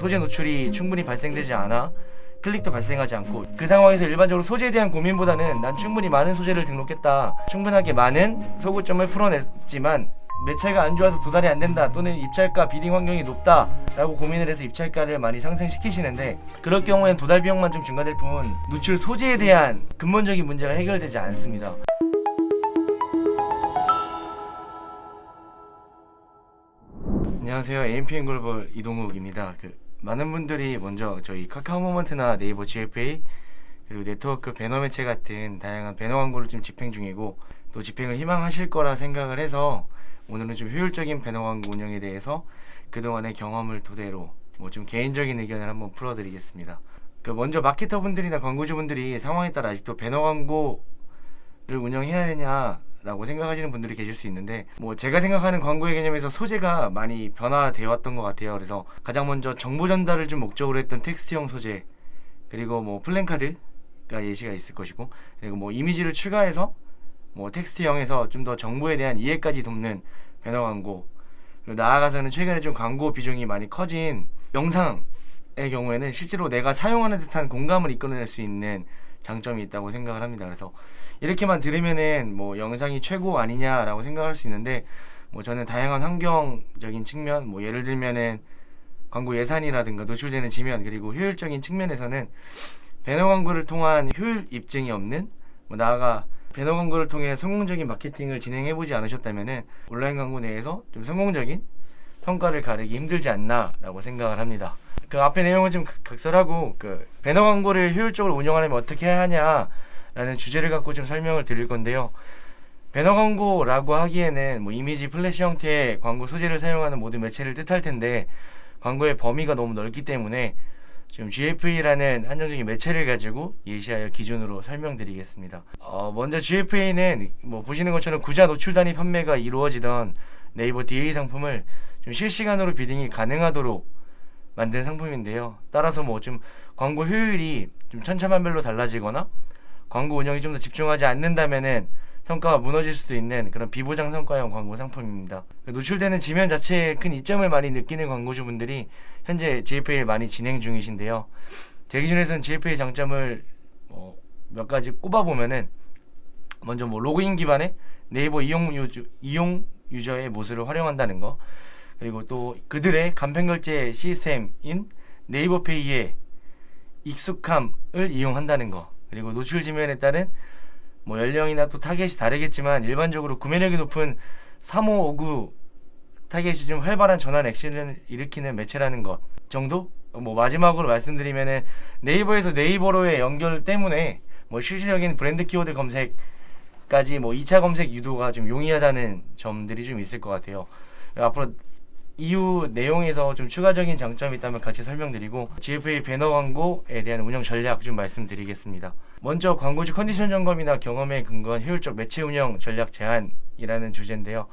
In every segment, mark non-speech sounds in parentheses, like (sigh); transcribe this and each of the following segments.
소재 노출이 충분히 발생되지 않아 클릭도 발생하지 않고 그 상황에서 일반적으로 소재에 대한 고민보다는 난 충분히 많은 소재를 등록했다 충분하게 많은 소구점을 풀어냈지만 매체가 안 좋아서 도달이 안 된다 또는 입찰가 비딩 환경이 높다 라고 고민을 해서 입찰가를 많이 상승시키시는데 그럴 경우엔 도달 비용만 좀 증가될 뿐 노출 소재에 대한 근본적인 문제가 해결되지 않습니다. 안녕하세요. AMPN 글로벌 이동욱입니다. 그 많은 분들이 먼저 저희 카카오 모먼트나 네이버 GFA 그리고 네트워크 배너 매체 같은 다양한 배너 광고를 좀 집행 중이고 또 집행을 희망하실 거라 생각을 해서 오늘은 좀 효율적인 배너 광고 운영에 대해서 그동안의 경험을 토대로 뭐 좀 개인적인 의견을 한번 풀어드리겠습니다. 그 먼저 마케터 분들이나 광고주 분들이 상황에 따라 아직도 배너 광고를 운영해야 되냐 라고 생각하시는 분들이 계실 수 있는데 뭐 제가 생각하는 광고의 개념에서 소재가 많이 변화되어 왔던 것 같아요. 그래서 가장 먼저 정보 전달을 좀 목적으로 했던 텍스트형 소재 그리고 뭐 플랜카드가 예시가 있을 것이고 그리고 뭐 이미지를 추가해서 뭐 텍스트형에서 좀 더 정보에 대한 이해까지 돕는 배너 광고 그리고 나아가서는 최근에 좀 광고 비중이 많이 커진 영상의 경우에는 실제로 내가 사용하는 듯한 공감을 이끌어낼 수 있는 장점이 있다고 생각을 합니다. 그래서 이렇게만 들으면은 뭐 영상이 최고 아니냐라고 생각할 수 있는데 뭐 저는 다양한 환경적인 측면 뭐 예를 들면은 광고 예산이라든가 노출되는 지면 그리고 효율적인 측면에서는 배너 광고를 통한 효율 입증이 없는 뭐 나아가 배너 광고를 통해 성공적인 마케팅을 진행해 보지 않으셨다면은 온라인 광고 내에서 좀 성공적인 성과를 가르기 힘들지 않나라고 생각을 합니다. 그 앞에 내용은 좀 극- 각설하고 그 배너 광고를 효율적으로 운영하려면 어떻게 해야 하냐라는 주제를 갖고 좀 설명을 드릴 건데요. 배너 광고라고 하기에는 뭐 이미지 플래시 형태의 광고 소재를 사용하는 모든 매체를 뜻할 텐데 광고의 범위가 너무 넓기 때문에 지금 GFA라는 한정적인 매체를 가지고 예시하여 기준으로 설명드리겠습니다. 어, 먼저 GFA는 뭐 보시는 것처럼 구자 노출 단위 판매가 이루어지던 네이버 DA 상품을 좀 실시간으로 비딩이 가능하도록 만든 상품인데요. 따라서 뭐 좀 광고 효율이 좀 천차만별로 달라지거나 광고 운영이 좀 더 집중하지 않는다면은 성과가 무너질 수도 있는 그런 비보장 성과형 광고 상품입니다. 그 노출되는 지면 자체에 큰 이점을 많이 느끼는 광고주분들이 현재 GFA를 많이 진행 중이신데요. 제 기준에서는 GFA 장점을 뭐 몇 가지 꼽아 보면은 먼저 뭐 로그인 기반의 네이버 이용 유저, 이용 유저의 모습을 활용한다는 거 그리고 또 그들의 간편 결제 시스템인 네이버페이의 익숙함을 이용한다는 거 그리고 노출 지면에 따른 뭐 연령이나 또 타겟이 다르겠지만 일반적으로 구매력이 높은 3559 타겟이 좀 활발한 전환 액션을 일으키는 매체라는 것 정도 뭐 마지막으로 말씀드리면은 네이버에서 네이버로의 연결 때문에 뭐 실질적인 브랜드 키워드 검색까지 뭐 2차 검색 유도가 좀 용이하다는 점들이 좀 있을 것 같아요. 앞으로 이후 내용에서 좀 추가적인 장점이 있다면 같이 설명드리고 GFA 배너 광고에 대한 운영 전략 좀 말씀드리겠습니다. 먼저 광고주 컨디션 점검이나 경험에 근거한 효율적 매체 운영 전략 제안이라는 주제인데요.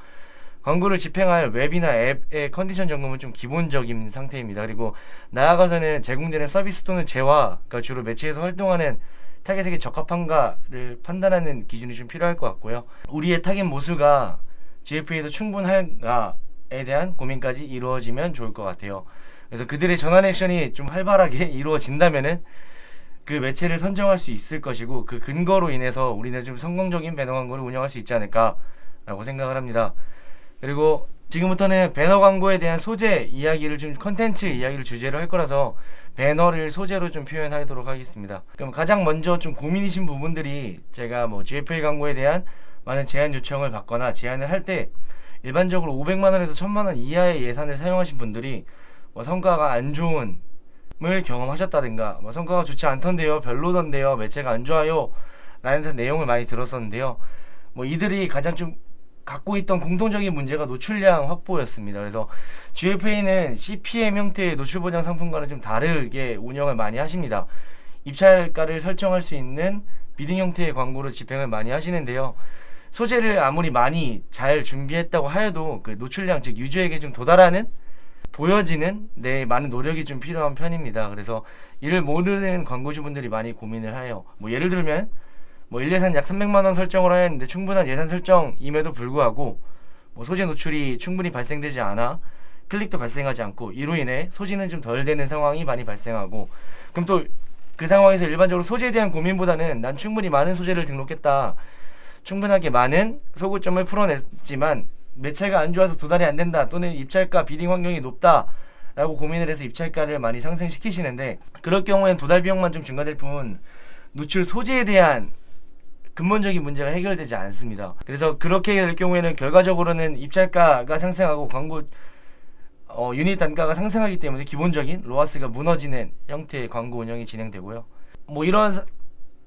광고를 집행할 웹이나 앱의 컨디션 점검은 좀 기본적인 상태입니다. 그리고 나아가서는 제공되는 서비스 또는 재화가 주로 매체에서 활동하는 타겟에게 적합한가를 판단하는 기준이 좀 필요할 것 같고요. 우리의 타겟 모수가 GFA에도 충분한가에 대한 고민까지 이루어지면 좋을 것 같아요. 그래서 그들의 전환 액션이 좀 활발하게 (laughs) 이루어진다면은 그 매체를 선정할 수 있을 것이고 그 근거로 인해서 우리는 좀 성공적인 배너 광고를 운영할 수 있지 않을까라고 생각을 합니다. 그리고 지금부터는 배너 광고에 대한 소재 이야기를 좀 컨텐츠 이야기를 주제로 할 거라서 배너를 소재로 좀 표현하도록 하겠습니다. 그럼 가장 먼저 좀 고민이신 부분들이 제가 뭐 GFA 광고에 대한 많은 제안 요청을 받거나 제안을 할 때 일반적으로 500만 원에서 1000만 원 이하의 예산을 사용하신 분들이 뭐 성과가 안 좋은 을 경험하셨다든가 뭐 성과가 좋지 않던데요 별로던데요 매체가 안 좋아요 라는 내용을 많이 들었었는데요. 뭐 이들이 가장 좀 갖고 있던 공통적인 문제가 노출량 확보였습니다. 그래서 GFA는 CPM 형태의 노출 보장 상품과는 좀 다르게 운영을 많이 하십니다. 입찰가를 설정할 수 있는 비딩 형태의 광고를 집행을 많이 하시는데요 소재를 아무리 많이 잘 준비했다고 하여도 그 노출량 즉 유저에게 좀 도달하는 보여지는 내 많은 노력이 좀 필요한 편입니다. 그래서 이를 모르는 광고주분들이 많이 고민을 해요. 뭐 예를 들면 뭐 일예산 약 300만 원 설정을 하였는데 충분한 예산 설정임에도 불구하고 뭐 소재 노출이 충분히 발생되지 않아 클릭도 발생하지 않고 이로 인해 소지는 좀덜 되는 상황이 많이 발생하고 그럼 또 그 상황에서 일반적으로 소재에 대한 고민보다는 난 충분히 많은 소재를 등록했다. 충분하게 많은 소구점을 풀어냈지만 매체가 안 좋아서 도달이 안 된다 또는 입찰가 비딩 환경이 높다 라고 고민을 해서 입찰가를 많이 상승시키시는데 그럴 경우엔 도달 비용만 좀 증가될 뿐 노출 소재에 대한 근본적인 문제가 해결되지 않습니다. 그래서 그렇게 될 경우에는 결과적으로는 입찰가가 상승하고 광고 어, 유닛 단가가 상승하기 때문에 기본적인 로아스가 무너지는 형태의 광고 운영이 진행되고요. 뭐 이런 사-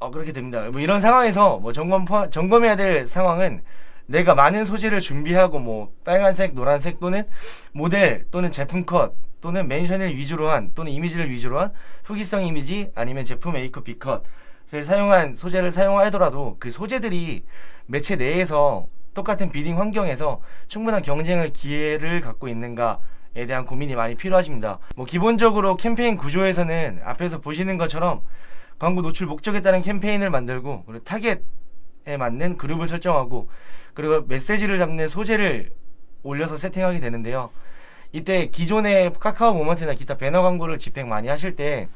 어 그렇게 됩니다. 뭐 이런 상황에서 뭐 점검 점검해야 될 상황은 내가 많은 소재를 준비하고 뭐 빨간색, 노란색 또는 모델 또는 제품 컷 또는 멘션을 위주로 한 또는 이미지를 위주로 한 후기성 이미지 아니면 제품 A컷, B컷을 사용한 소재를 사용하더라도 그 소재들이 매체 내에서 똑같은 비딩 환경에서 충분한 경쟁을 기회를 갖고 있는가 에 대한 고민이 많이 필요하십니다. 뭐 기본적으로 캠페인 구조에서는 앞에서 보시는 것처럼 광고 노출 목적에 따른 캠페인을 만들고 그리고 타겟에 맞는 그룹을 설정하고 그리고 메시지를 담는 소재를 올려서 세팅하게 되는데요. 이때 기존의 카카오 모먼트나 기타 배너 광고를 집행 많이 하실 때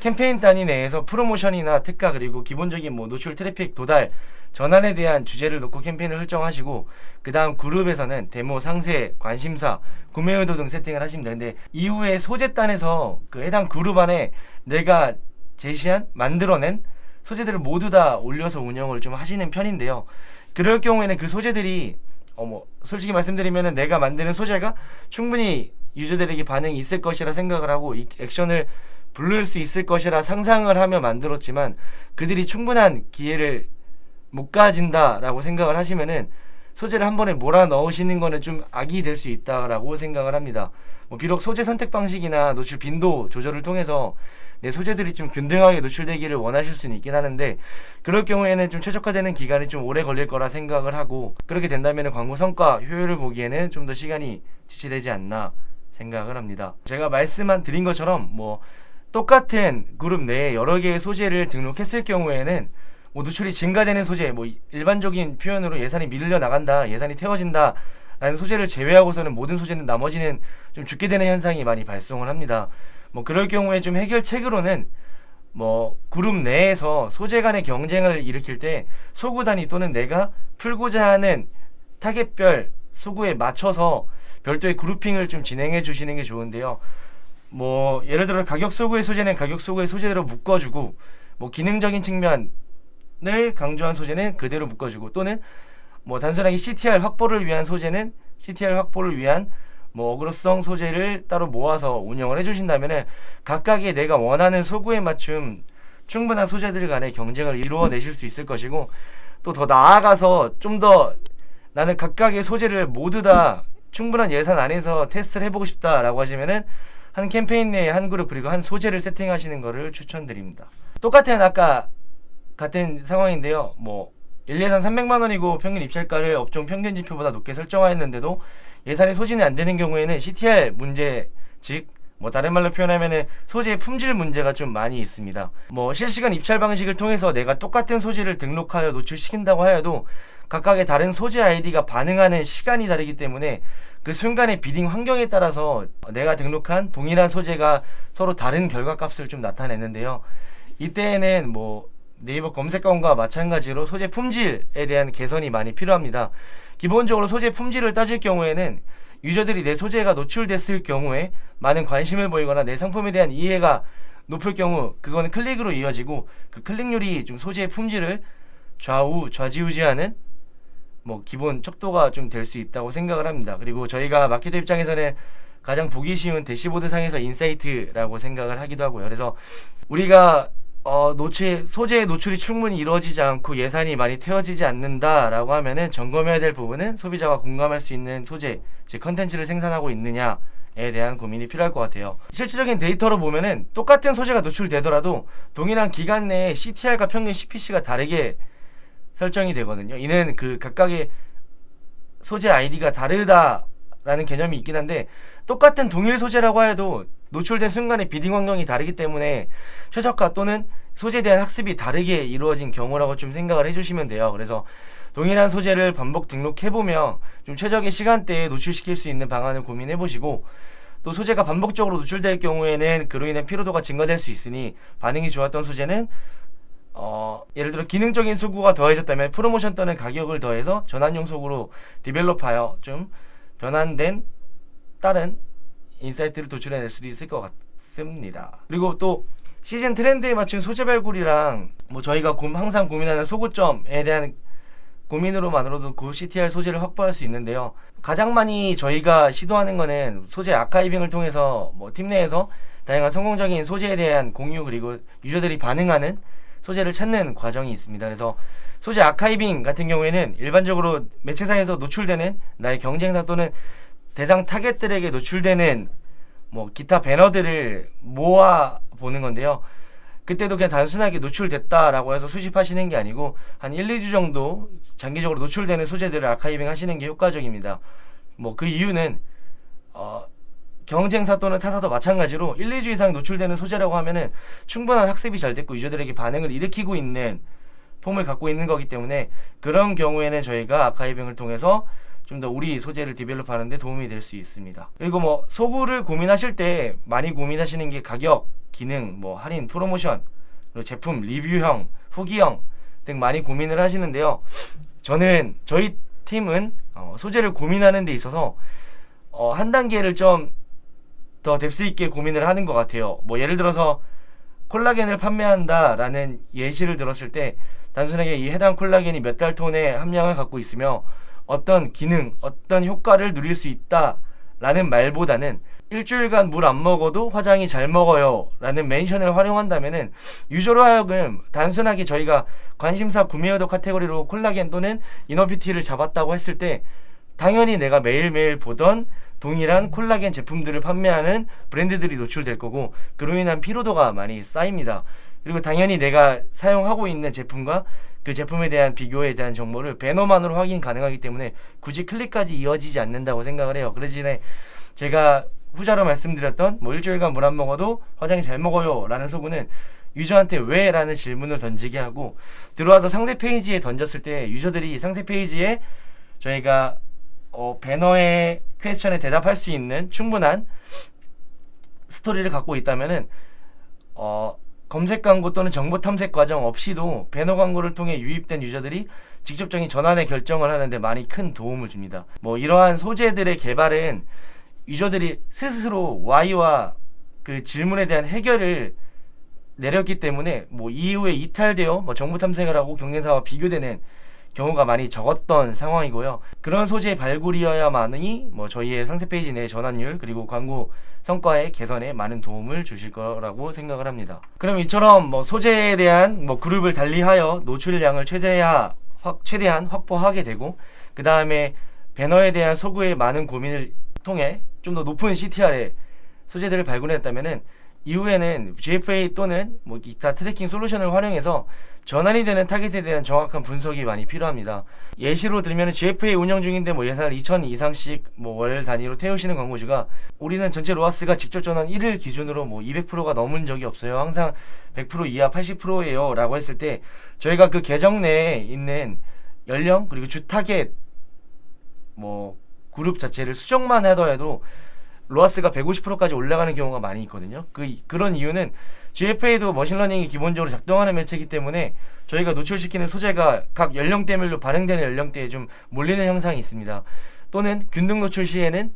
캠페인 단위 내에서 프로모션이나 특가 그리고 기본적인 뭐 노출 트래픽 도달 전환에 대한 주제를 놓고 캠페인을 설정하시고 그 다음 그룹에서는 데모 상세 관심사 구매 의도 등 세팅을 하시면 되는데 이후에 소재 단에서 그 해당 그룹 안에 내가 제시한 만들어낸 소재들을 모두 다 올려서 운영을 좀 하시는 편인데요. 그럴 경우에는 그 소재들이 어뭐 솔직히 말씀드리면은 내가 만드는 소재가 충분히 유저들에게 반응이 있을 것이라 생각을 하고 이 액션을 부를 수 있을 것이라 상상을 하며 만들었지만 그들이 충분한 기회를 못 가진다라고 생각을 하시면은 소재를 한 번에 몰아 넣으시는 거는 좀 악이 될 수 있다라고 생각을 합니다. 뭐 비록 소재 선택 방식이나 노출 빈도 조절을 통해서 내 소재들이 좀 균등하게 노출되기를 원하실 수는 있긴 하는데 그럴 경우에는 좀 최적화되는 기간이 좀 오래 걸릴 거라 생각을 하고 그렇게 된다면 광고 성과 효율을 보기에는 좀 더 시간이 지체되지 않나 생각을 합니다. 제가 말씀한 드린 것처럼 뭐 똑같은 그룹 내에 여러 개의 소재를 등록했을 경우에는 뭐 노출이 증가되는 소재, 뭐 일반적인 표현으로 예산이 밀려 나간다, 예산이 태워진다. 라는 소재를 제외하고서는 모든 소재는 나머지는 좀 죽게 되는 현상이 많이 발생을 합니다. 뭐 그럴 경우에 좀 해결책으로는 뭐 그룹 내에서 소재 간의 경쟁을 일으킬 때 소구 단위 또는 내가 풀고자 하는 타겟별 소구에 맞춰서 별도의 그룹핑을 좀 진행해 주시는 게 좋은데요. 뭐 예를 들어 가격 소구의 소재는 가격 소구의 소재대로 묶어주고 뭐 기능적인 측면 을 강조한 소재는 그대로 묶어주고 또는 뭐 단순하게 CTR 확보를 위한 소재는 CTR 확보를 위한 뭐 어그로성 소재를 따로 모아서 운영을 해주신다면은 각각의 내가 원하는 소구에 맞춤 충분한 소재들 간의 경쟁을 이루어내실 수 있을 것이고 또 더 나아가서 좀 더 나는 각각의 소재를 모두 다 충분한 예산 안에서 테스트를 해보고 싶다라고 하시면은 한 캠페인 내에 한 그룹 그리고 한 소재를 세팅하시는 거를 추천드립니다. 똑같은 아까 같은 상황인데요. 뭐 1, 예산 300만 원이고 평균 입찰가를 업종 평균 지표보다 높게 설정하였는데도 예산이 소진이 안 되는 경우에는 CTR 문제 즉 뭐 다른 말로 표현하면은 소재의 품질 문제가 좀 많이 있습니다. 뭐 실시간 입찰 방식을 통해서 내가 똑같은 소재를 등록하여 노출시킨다고 하여도 각각의 다른 소재 아이디가 반응하는 시간이 다르기 때문에 그 순간의 비딩 환경에 따라서 내가 등록한 동일한 소재가 서로 다른 결과값을 좀 나타내는데요. 이때에는 뭐 네이버 검색관과 마찬가지로 소재 품질에 대한 개선이 많이 필요합니다. 기본적으로 소재 품질을 따질 경우에는 유저들이 내 소재가 노출됐을 경우에 많은 관심을 보이거나 내 상품에 대한 이해가 높을 경우 그거는 클릭으로 이어지고 그 클릭률이 좀 소재의 품질을 좌우 좌지우지하는 뭐 기본 척도가 좀 될 수 있다고 생각을 합니다. 그리고 저희가 마케터 입장에서는 가장 보기 쉬운 대시보드 상에서 인사이트라고 생각을 하기도 하고요. 그래서 우리가 어, 노출 소재의 노출이 충분히 이루어지지 않고 예산이 많이 태워지지 않는다라고 하면은 점검해야 될 부분은 소비자가 공감할 수 있는 소재, 즉 컨텐츠를 생산하고 있느냐에 대한 고민이 필요할 것 같아요. 실질적인 데이터로 보면은 똑같은 소재가 노출되더라도 동일한 기간 내에 CTR과 평균 CPC가 다르게 설정이 되거든요. 이는 그 각각의 소재 아이디가 다르다라는 개념이 있긴 한데 똑같은 동일 소재라고 해도 노출된 순간의 비딩 환경이 다르기 때문에 최적화 또는 소재에 대한 학습이 다르게 이루어진 경우라고 좀 생각을 해주시면 돼요. 그래서 동일한 소재를 반복 등록해보며 좀 최적의 시간대에 노출시킬 수 있는 방안을 고민해보시고 또 소재가 반복적으로 노출될 경우에는 그로 인한 피로도가 증가될 수 있으니 반응이 좋았던 소재는 어, 예를 들어 기능적인 소구가 더해졌다면 프로모션 또는 가격을 더해서 전환용 소구로 디벨롭하여 좀 변환된 다른 인사이트를 도출해낼 수도 있을 것 같습니다. 그리고 또 시즌 트렌드에 맞춘 소재 발굴이랑 뭐 저희가 고- 항상 고민하는 소구점에 대한 고민으로만으로도 그 CTR 소재를 확보할 수 있는데요. 가장 많이 저희가 시도하는 거는 소재 아카이빙을 통해서 뭐 팀 내에서 다양한 성공적인 소재에 대한 공유 그리고 유저들이 반응하는 소재를 찾는 과정이 있습니다. 그래서 소재 아카이빙 같은 경우에는 일반적으로 매체상에서 노출되는 나의 경쟁사 또는 대상 타겟들에게 노출되는 뭐 기타 배너들을 모아 보는 건데요. 그때도 그냥 단순하게 노출됐다라고 해서 수집하시는 게 아니고 한 1, 2주 정도 장기적으로 노출되는 소재들을 아카이빙 하시는 게 효과적입니다. 뭐 그 이유는 어 경쟁사 또는 타사도 마찬가지로 1, 2주 이상 노출되는 소재라고 하면은 충분한 학습이 잘 됐고 유저들에게 반응을 일으키고 있는 폼을 갖고 있는 거기 때문에 그런 경우에는 저희가 아카이빙을 통해서 좀 더 우리 소재를 디벨롭하는데 도움이 될 수 있습니다. 그리고 뭐 소구를 고민하실 때 많이 고민하시는 게 가격, 기능, 뭐 할인, 프로모션, 그리고 제품 리뷰형, 후기형 등 많이 고민을 하시는데요. 저는 저희 팀은 어, 소재를 고민하는 데 있어서 어, 한 단계를 좀 더 뎁스 있게 고민을 하는 것 같아요. 뭐 예를 들어서 콜라겐을 판매한다라는 예시를 들었을 때 단순하게 이 해당 콜라겐이 몇 달 톤의 함량을 갖고 있으며 어떤 기능, 어떤 효과를 누릴 수 있다 라는 말보다는 일주일간 물 안 먹어도 화장이 잘 먹어요 라는 멘션을 활용한다면은 유저로 하여금 단순하게 저희가 관심사 구매어도 카테고리로 콜라겐 또는 이너뷰티를 잡았다고 했을 때 당연히 내가 매일매일 보던 동일한 콜라겐 제품들을 판매하는 브랜드들이 노출될 거고 그로 인한 피로도가 많이 쌓입니다. 그리고 당연히 내가 사용하고 있는 제품과 그 제품에 대한 비교에 대한 정보를 배너만으로 확인 가능하기 때문에 굳이 클릭까지 이어지지 않는다고 생각을 해요. 그 대신에 제가 후자로 말씀드렸던 뭐 일주일간 물 안 먹어도 화장이 잘 먹어요 라는 소구는 유저한테 왜? 라는 질문을 던지게 하고 들어와서 상세 페이지에 던졌을 때 유저들이 상세 페이지에 저희가 어, 배너의 퀘스천에 대답할 수 있는 충분한 스토리를 갖고 있다면은 어, 검색 광고 또는 정보 탐색 과정 없이도 배너 광고를 통해 유입된 유저들이 직접적인 전환의 결정을 하는데 많이 큰 도움을 줍니다. 뭐 이러한 소재들의 개발은 유저들이 스스로 Y와 그 질문에 대한 해결을 내렸기 때문에 뭐 이후에 이탈되어 뭐 정보 탐색을 하고 경쟁사와 비교되는 경우가 많이 적었던 상황이고요. 그런 소재 발굴이어야만이 뭐 저희의 상세 페이지 내 전환율 그리고 광고 성과의 개선에 많은 도움을 주실 거라고 생각을 합니다. 그럼 이처럼 뭐 소재에 대한 뭐 그룹을 달리하여 노출량을 최대한 확 최대한 확보하게 되고 그 다음에 배너에 대한 소구의 많은 고민을 통해 좀 더 높은 CTR의 소재들을 발굴했다면은 이후에는 GFA 또는 뭐 기타 트래킹 솔루션을 활용해서 전환이 되는 타겟에 대한 정확한 분석이 많이 필요합니다. 예시로 들면 GFA 운영 중인데 뭐 예산을 2천 이상씩 뭐 월 단위로 태우시는 광고주가 우리는 전체 로아스가 직접 전환 1일 기준으로 뭐 200%가 넘은 적이 없어요. 항상 100% 이하 80%예요. 라고 했을 때 저희가 그 계정 내에 있는 연령 그리고 주 타겟 뭐 그룹 자체를 수정만 하더라도 로아스가 150%까지 올라가는 경우가 많이 있거든요. 그 그런 이유는 GFA도 머신러닝이 기본적으로 작동하는 매체이기 때문에 저희가 노출시키는 소재가 각 연령대별로 반응되는 연령대에 좀 몰리는 현상이 있습니다. 또는 균등 노출 시에는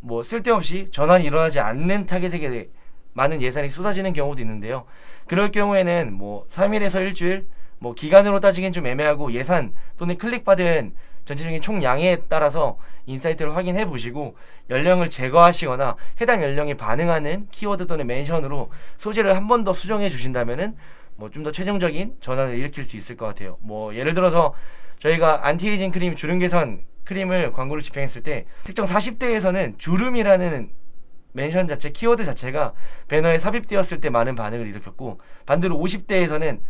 뭐 쓸데없이 전환이 일어나지 않는 타겟에게 많은 예산이 쏟아지는 경우도 있는데요. 그럴 경우에는 뭐 3일에서 일주일 뭐 기간으로 따지긴 좀 애매하고 예산 또는 클릭받은 전체적인 총량에 따라서 인사이트를 확인해 보시고 연령을 제거하시거나 해당 연령에 반응하는 키워드 또는 멘션으로 소재를 한 번 더 수정해 주신다면은 뭐 좀 더 최종적인 전환을 일으킬 수 있을 것 같아요. 뭐 예를 들어서 저희가 안티에이징 크림 주름 개선 크림을 광고를 집행했을 때 특정 40대에서는 주름이라는 멘션 자체 키워드 자체가 배너에 삽입되었을 때 많은 반응을 일으켰고 반대로 50대에서는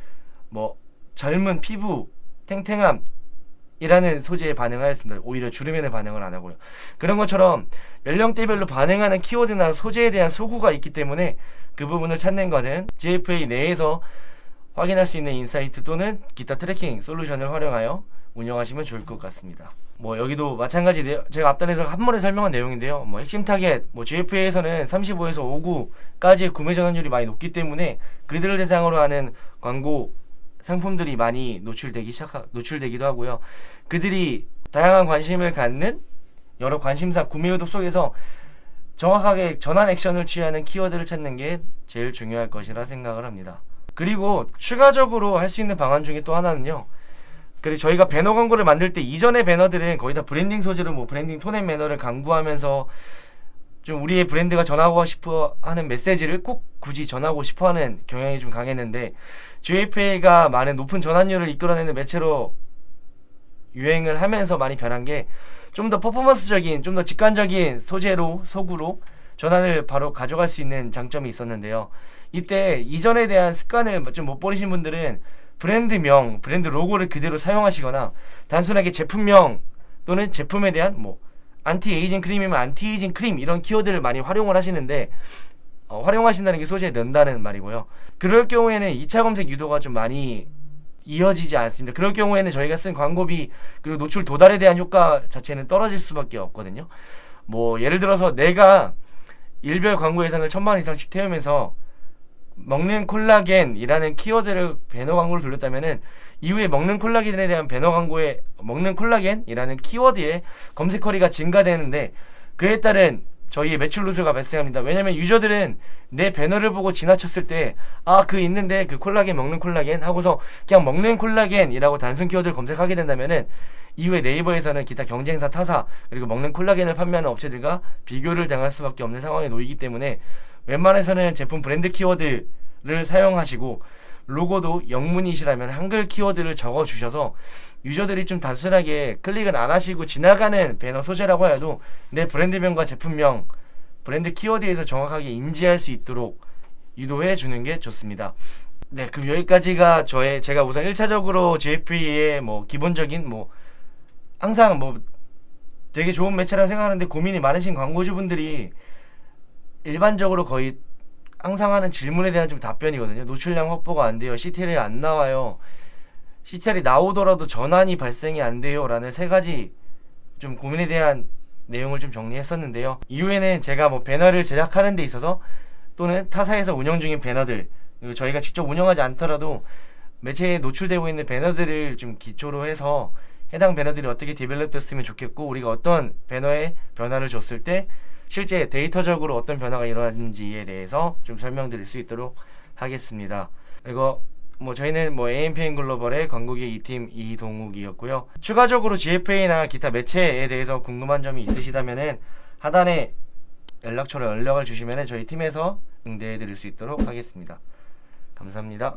뭐 젊은 피부 탱탱함 이라는 소재에 반응하였습니다. 오히려 주름에는 반응을 안 하고요. 그런 것처럼 연령대별로 반응하는 키워드나 소재에 대한 소구가 있기 때문에 그 부분을 찾는 것은 GFA 내에서 확인할 수 있는 인사이트 또는 기타 트래킹 솔루션을 활용하여 운영하시면 좋을 것 같습니다. 뭐 여기도 마찬가지 내 제가 앞단에서 한 번에 설명한 내용인데요. 뭐 핵심 타겟 뭐 GFA에서는 35에서 59까지의 구매 전환율이 많이 높기 때문에 그들을 대상으로 하는 광고 상품들이 많이 노출되기 시작 노출되기도 하고요. 그들이 다양한 관심을 갖는 여러 관심사 구매 의도 속에서 정확하게 전환 액션을 취하는 키워드를 찾는 게 제일 중요할 것이라 생각을 합니다. 그리고 추가적으로 할 수 있는 방안 중에 또 하나는요. 그리고 저희가 배너 광고를 만들 때 이전의 배너들은 거의 다 브랜딩 소재로 뭐 브랜딩 톤앤 매너를 강구하면서 좀 우리의 브랜드가 전하고 싶어 하는 메시지를 꼭 굳이 전하고 싶어 하는 경향이 좀 강했는데 GFA가 많은 높은 전환율을 이끌어내는 매체로 유행을 하면서 많이 변한 게 좀 더 퍼포먼스적인, 좀 더 직관적인 소재로, 소구로 전환을 바로 가져갈 수 있는 장점이 있었는데요. 이때 이전에 대한 습관을 좀 못 버리신 분들은 브랜드명, 브랜드 로고를 그대로 사용하시거나 단순하게 제품명 또는 제품에 대한 뭐 안티 에이징 크림이면 안티 에이징 크림 이런 키워드를 많이 활용을 하시는데 어, 활용하신다는 게 소재에 넣는다는 말이고요. 그럴 경우에는 2차 검색 유도가 좀 많이 이어지지 않습니다. 그럴 경우에는 저희가 쓴 광고비 그리고 노출 도달에 대한 효과 자체는 떨어질 수밖에 없거든요. 뭐 예를 들어서 내가 일별 광고 예산을 천만 원 이상씩 태우면서 먹는 콜라겐이라는 키워드를 배너 광고를 돌렸다면은 이후에 먹는 콜라겐에 대한 배너 광고에 먹는 콜라겐이라는 키워드에 검색 거리가 증가되는데 그에 따른 저희의 매출 누수가 발생합니다. 왜냐면 유저들은 내 배너를 보고 지나쳤을 때 아 그 있는데 그 콜라겐 먹는 콜라겐 하고서 그냥 먹는 콜라겐이라고 단순 키워드를 검색하게 된다면은 이후에 네이버에서는 기타 경쟁사 타사 그리고 먹는 콜라겐을 판매하는 업체들과 비교를 당할 수밖에 없는 상황에 놓이기 때문에 웬만해서는 제품 브랜드 키워드를 사용하시고 로고도 영문이시라면 한글 키워드를 적어 주셔서 유저들이 좀 단순하게 클릭을 안 하시고 지나가는 배너 소재라고 해도 내 브랜드명과 제품명 브랜드 키워드에서 정확하게 인지할 수 있도록 유도해 주는 게 좋습니다. 네, 그럼 여기까지가 저의 제가 우선 1차적으로 JP의 뭐 기본적인 뭐 항상 뭐 되게 좋은 매체라고 생각하는데 고민이 많으신 광고주분들이 일반적으로 거의 항상 하는 질문에 대한 좀 답변이거든요. 노출량 확보가 안 돼요. CTL이 안 나와요. CTL이 나오더라도 전환이 발생이 안 돼요라는 세 가지 좀 고민에 대한 내용을 좀 정리했었는데요. 이후에는 제가 뭐 배너를 제작하는 데 있어서 또는 타사에서 운영 중인 배너들 저희가 직접 운영하지 않더라도 매체에 노출되고 있는 배너들을 좀 기초로 해서 해당 배너들이 어떻게 디벨롭 됐으면 좋겠고 우리가 어떤 배너에 변화를 줬을 때 실제 데이터적으로 어떤 변화가 일어났는지에 대해서 좀 설명드릴 수 있도록 하겠습니다. 그리고 뭐 저희는 뭐 AMPN 글로벌의 광고기 2팀 이동욱이었고요. 추가적으로 GFA나 기타 매체에 대해서 궁금한 점이 있으시다면은 하단에 연락처를 연락을 주시면 저희 팀에서 응대해 드릴 수 있도록 하겠습니다. 감사합니다.